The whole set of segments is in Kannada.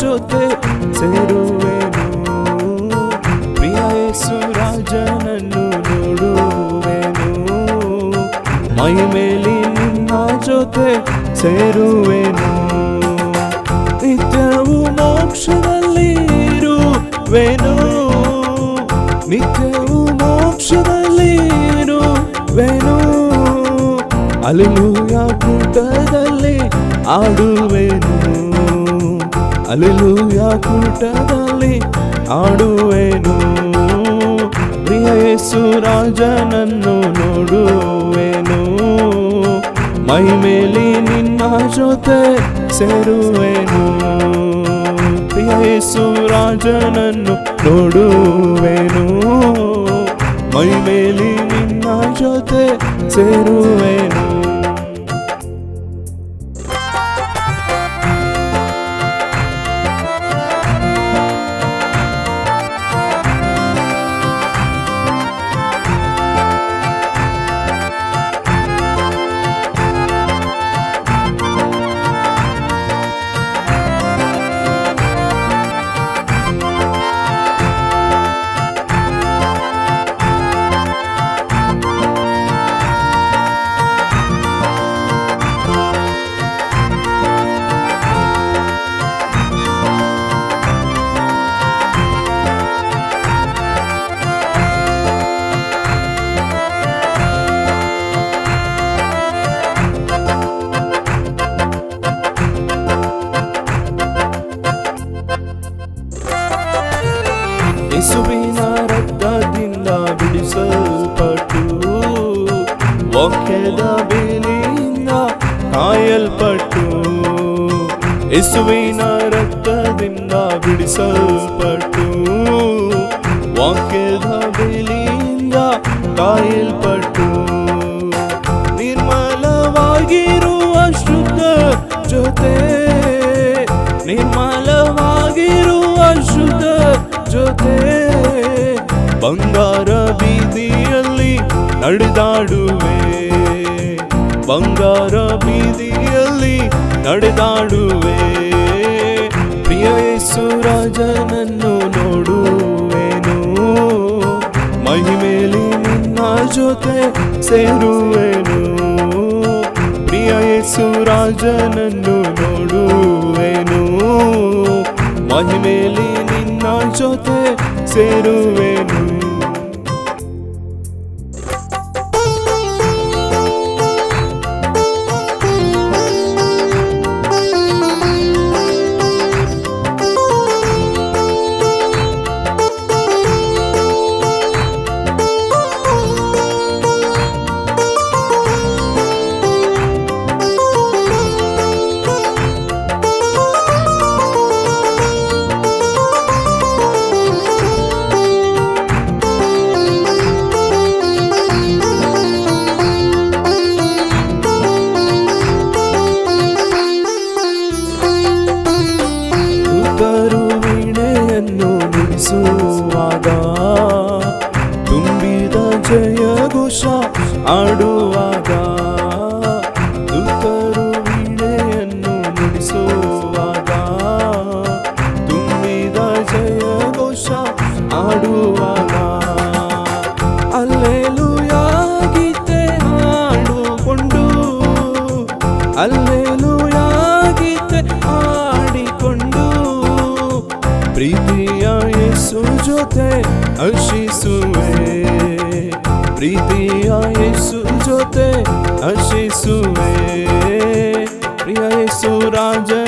ಜೊತೆ ಸೇರುವೆನು. ಪ್ರಿಯ ಯೇಸು ರಾಜನನ್ನು ನೋಡುವೆನು. ಮೈ ಮೇಲೆ ನಿನ್ನ ಜೊತೆ ಸೇರುವೆನು. ನಿತ್ಯವು ಮೋಕ್ಷದಲ್ಲಿ ಇರುವೆನು ನಿತ್ಯವು ಮೋಕ್ಷದಲ್ಲಿ ಇರುವೆನು ಅಲಿಲುಯ ಕೂಟದಲ್ಲಿ ಆಡುವೆನು. ಅಲಿಲುಯ ಕೂಟದಲ್ಲಿ ಆಡುವೆನು ಪ್ರಿಯ ಯೇಸು ರಾಜನನ್ನು ನೋಡುವೆನು ಮೈ ಮೇಲಿ ನಿನ್ನ ಜೊತೆ ಸೇರುವೆನು ಪ್ರಿಯ ಯೇಸು ರಾಜನನ್ನು ನೋಡುವೆನು ಮೈ ಮೇಲಿ ನಿನ್ನ ಜೊತೆ ಸೇರುವೆನು ಯೇಸುವಿನ ರಕ್ತದಿಂದ ಬಿಡಿಸಲ್ಪಟ್ಟು ವಾಕ್ಯದ ಬೆಲೆಯಿಂದ ಕಾಯಲ್ಪಟ್ಟು ನಿರ್ಮಲವಾಗಿರುವ ಶುದ್ಧ ಜೊತೆ ನಿರ್ಮಲವಾಗಿರುವ ಜೊತೆ ಸೇರುವೆನು. ಪ್ರಿಯ ಯೇಸು ರಾಜನನ್ನು ನೋಡುವೆನು. ಮಹಿಮೇಲಿ ನಿನ್ನ ಜೊತೆ ಸೇರುವೆನು. ತುಂಬಿದ ಜಯಘೋಷ ಆಡುವಾಗ ದೂತರು ವೀಣೆಯನ್ನು ನುಡಿಸುವಾಗ ತುಂಬಿದ ಜಯಘೋಷ ಆಡುವಾಗ ಅಲ್ಲೇಲುಯಾ ಗೀತೆ ಹಾಡುಕೊಂಡು, ಅಲ್ಲೇಲುಯಾ ಗೀತೆ ಹಾಡಿಕೊಂಡು, ಪ್ರೀತಿಯ ಯೇಸು ಜೊತೆ ಹರ್ಷಿಸುವೆ. ಪ್ರೀತಿಯ ಯೇಸು ಜೊತೆ ಹರ್ಷಿಸುವೆ ಪ್ರಿಯ ಯೇಸು ರಾಜನನ್ನು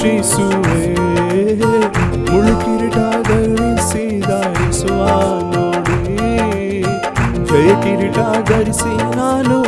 ಶ್ರೀಸುವೆ ಮುಳುಕಿರಿಟಾಗರಿ ಸೀದಾಯಿಸುವ ನೋಡಿ ಜಯ ಕಿರಿಟಾಗರಿಸಿ ನಾನು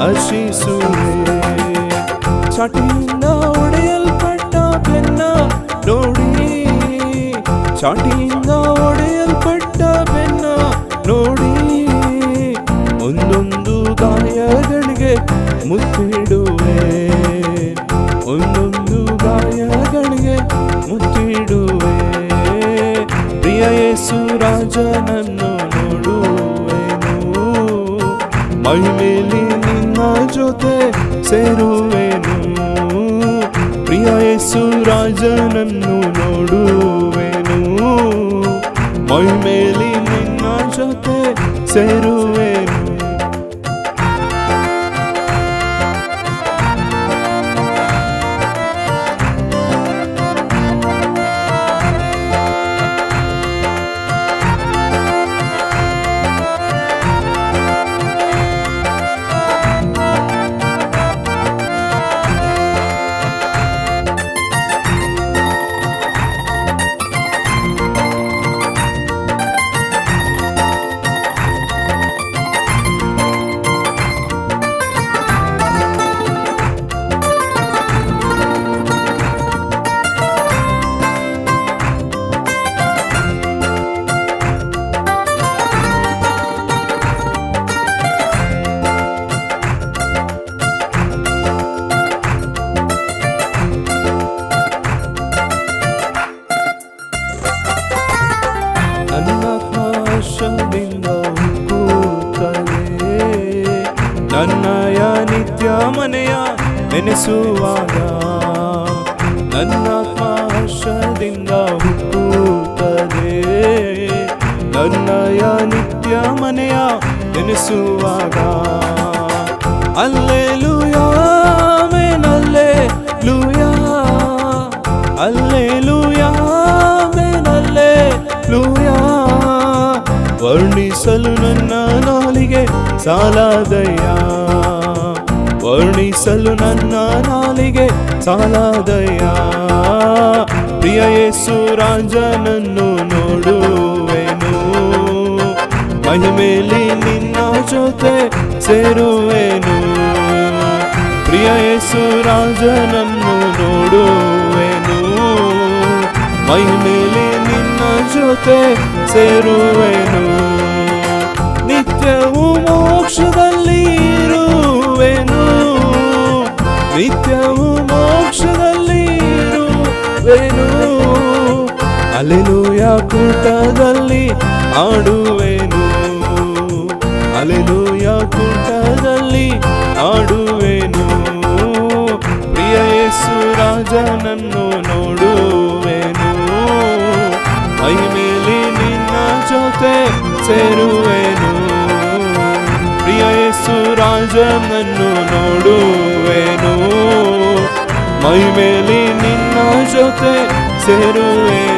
ಹರ್ಷಿಸುವೆ ಚಾಟಿಯಿಂದ ಒಡೆಯಲ್ಪಟ್ಟ ಬೆನ್ನ ನೋಡಿ ಚಾಟಿಯಿಂದ ಮಹಿಮೇಲಿ ನಿನ್ನ ಜೊತೆ ಸೇರುವೆನು ಪ್ರಿಯ ಯೇಸು ರಾಜನನ್ನು ನೋಡುವೆನು ಮಹಿಮೇಲಿ ನಿನ್ನ ಜೊತೆ ಸೇರುವೆನು ನನ್ನಾತ್ಮಾಶದಿಂದ ಹುಕ್ಕುತ್ತದೆ ನನ್ನಯ ನಿತ್ಯ ಮನೆಯ ನೆನೆಸುವಾಗ ನನ್ನ ಆಶದಿಂದ ಹುಟ್ಟುತ್ತದೆ ನನ್ನಯ ನಿತ್ಯ ಮನೆಯ ನೆನೆಸುವಾಗ ಅಲ್ಲೇಲುಯಾ ಮೇನಲ್ಲೇ ಲೂಯಾ ಅಲ್ಲೇಲುಯಾ ಮೇನಲ್ಲೇ ಲೂಯಾ ವರ್ಣಿಸಲು ನನ್ನ ನಾಲಿಗೆ ಸಾಲದಯ್ಯ. ವರ್ಣಿಸಲು ನನ್ನ ನಾಲಿಗೆ ಸಾಲದಯ್ಯ. ಪ್ರಿಯ ಯೇಸು, ರಾಜನನ್ನು ನೋಡುವೆನು. ಮಹಿಮೇಲಿ ನಿನ್ನ ಜೊತೆ ಸೇರುವೆನು. ಪ್ರಿಯ ಯೇಸು, ರಾಜನನ್ನು ನೋಡುವೆನು. ಮಹಿಮೇಲಿ ನಿನ್ನ ಜೊತೆ ಸೇರುವೆನು. ನಿತ್ಯವು ಮೋಕ್ಷದಲ್ಲಿ ಇರುವೆನು. ನಿತ್ಯವು ಮೋಕ್ಷದಲ್ಲಿ ಇರುವೆನು. ಅಲೆಲುಯ ಕೂಟದಲ್ಲಿ ಆಡುವೆನು. ಅಲೆಲೂಯ ಕೂಟದಲ್ಲಿ ಆಡುವೆನು. ಪ್ರಿಯ ಯೇಸು ರಾಜನನ್ನು ನೋಡುವೆನು. ಮಹಿಮೇಲಿ ನಿನ್ನ ಜೊತೆ ಸೇರುವೆನು ರಾಜನನ್ನು ನೋಡುವೆನು. ಮೈಮೇಲಿ ನಿನ್ನ ಜೊತೆ ಸೇರುವೆ